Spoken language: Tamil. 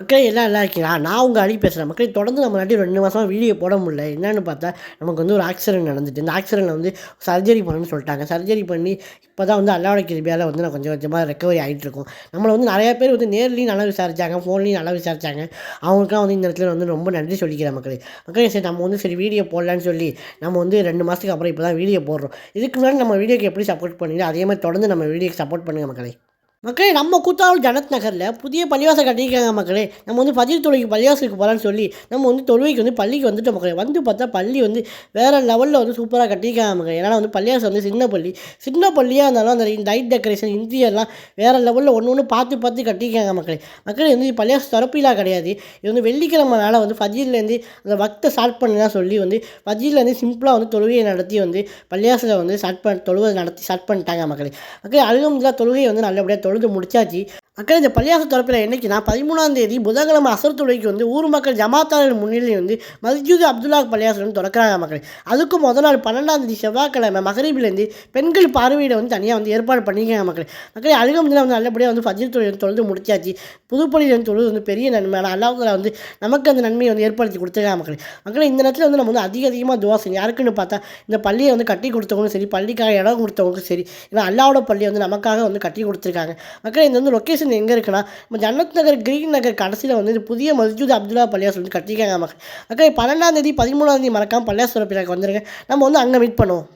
மக்களே எல்லாம் நல்லா இருக்கீங்களா? நான் உங்கள் அழி பேசுகிறேன் மக்களே தொடர்ந்து நம்ம நாட்டி ரெண்டு மாதமாக வீடியோ போட முடியல. என்னென்னு பார்த்தா நமக்கு வந்து ஒரு ஆக்சிடென்ட் நடந்துட்டு இந்த ஆக்சிடென்ட்டில் வந்து சர்ஜரி பண்ணணும்னு சொல்லிட்டாங்க. சர்ஜரி பண்ணி இப்போ தான் வந்து அல்லாவோட கிருபியால் வந்து நான் கொஞ்சம் கொஞ்சமாக ரெக்கவரி ஆகிட்டு இருக்கும். நம்மளை வந்து நிறையா பேர் வந்து நேர்லேயும் நல்லா விசாரித்தாங்க ஃபோன்லேயும் நல்லா விசாரித்தாங்க அவங்களுக்குலாம் வந்து இந்த இடத்துல வந்து ரொம்ப நன்றி சொல்லிக்கிறேன் மக்களே. மக்களே சரி நம்ம வந்து சரி வீடியோ போடலான்னு சொல்லி நம்ம வந்து ரெண்டு மாதத்துக்கு அப்புறம் இப்போ தான் வீடியோ போடுறோம். இதுக்கு முன்னாடி நம்ம வீடியோக்கு எப்படி சப்போர்ட் பண்ணீங்களோ அதே மாதிரி தொடர்ந்து நம்ம வீடியோக்கு சப்போர்ட் பண்ணுங்கள் மக்களே. மக்களே நம்ம கூத்தாவூர் ஜனத் நகரில் புதிய பள்ளிவாசல் கட்டியிருக்காங்க மக்களே. நம்ம வந்து பதிவு தொழுகைக்கு பள்ளிவாசலுக்கு போகலான்னு சொல்லி நம்ம வந்து தொழுகைக்கு வந்து பள்ளிக்கு வந்துட்டோம் மக்களே. வந்து பார்த்தா பள்ளி வந்து வேறு லெவலில் வந்து சூப்பராக கட்டியிருக்காங்க மக்களே. ஏன்னா வந்து பள்ளிவாசல் வந்து சின்ன பள்ளி. சின்ன பள்ளியாக இருந்தாலும் அந்த லைட் டெக்கரேஷன் இந்தியெல்லாம் வேறு லெவலில் ஒன்று ஒன்று பார்த்து பார்த்து கட்டியிருக்காங்க மக்களே. மக்களே வந்து பள்ளிவாசல் திறப்பிலா கிடையாது. இது வந்து வெள்ளிக்கிழமைனால வந்து ஃபஜீர்லேருந்து அந்த வக்தை ஸ்டார்ட் பண்ணலாம் சொல்லி வந்து ஃபஜீர்லேருந்து சிம்பிளாக வந்து தொழுகையை நடத்தி வந்து பள்ளிவாசலை வந்து ஸ்டார்ட் பண்ண தொழுவை நடத்தி ஸ்டார்ட் பண்ணிட்டாங்க மக்களே. மக்களே அழுகம்ல தொழுகையை வந்து நல்லபடியாக தொழுது முடிச்சாச்சு. மக்கள் இந்த பள்ளியாச திறப்பில் என்னைக்குன்னா பதிமூணாம் தேதி புதன்கிழமை அசர் வந்து ஊர் மக்கள் ஜமாத்தாரின் முன்னிலையில் வந்து மஸ்ஜித் அப்துல்லா பள்ளியாசன் வந்து திறக்கிறாங்க மக்கள். அதுக்கு முதல் நாள் பன்னெண்டாம் தேதி செவ்வாய்க்கிழமை மகரீபிலேருந்து பெண்கள் பார்வையிட வந்து தனியாக வந்து ஏற்பாடு பண்ணிக்கிறாங்க மக்கள். மக்கள் அழுகம்ல வந்து நல்லபடியாக வந்து ஃபஜ்ர் தொழில் தொழுது முடிச்சாச்சு. புதுப்பள்ளியில் வந்து தொழுது வந்து பெரிய நன்மை ஆனால் வந்து நமக்கு அந்த நன்மையை வந்து ஏற்படுத்தி கொடுத்துருக்காங்க மக்கள். மக்கள் இந்த நேரத்தில் வந்து நம்ம வந்து அதிக அதிகமாக துவா யாருக்குன்னு பார்த்தா இந்த பள்ளியை வந்து கட்டி கொடுத்தவங்களும் சரி பள்ளிக்காக இடம் கொடுத்தவங்களுக்கும் சரி ஏன்னா அல்லாவோட பள்ளி வந்து நமக்காக வந்து கட்டி கொடுத்துருக்காங்க. மக்கள் இந்த வந்து லொக்கேஷன் எங்கே இருக்குன்னா நம்ம ஜன்னத் நகர் கிரீன் நகர் கடைசியில் வந்து இது புதிய மஸ்ஜித் அப்துல்லா பள்ளியாஸ் வந்து கட்டிக்காங்க மக்கள். மக்கள் பன்னெண்டாம் தேதி பதிமூணாம் தேதி மறக்காமல் பள்ளியாஸ் பிள்ளைக்கு வந்துருங்க. நம்ம வந்து அங்கே மீட் பண்ணுவோம்.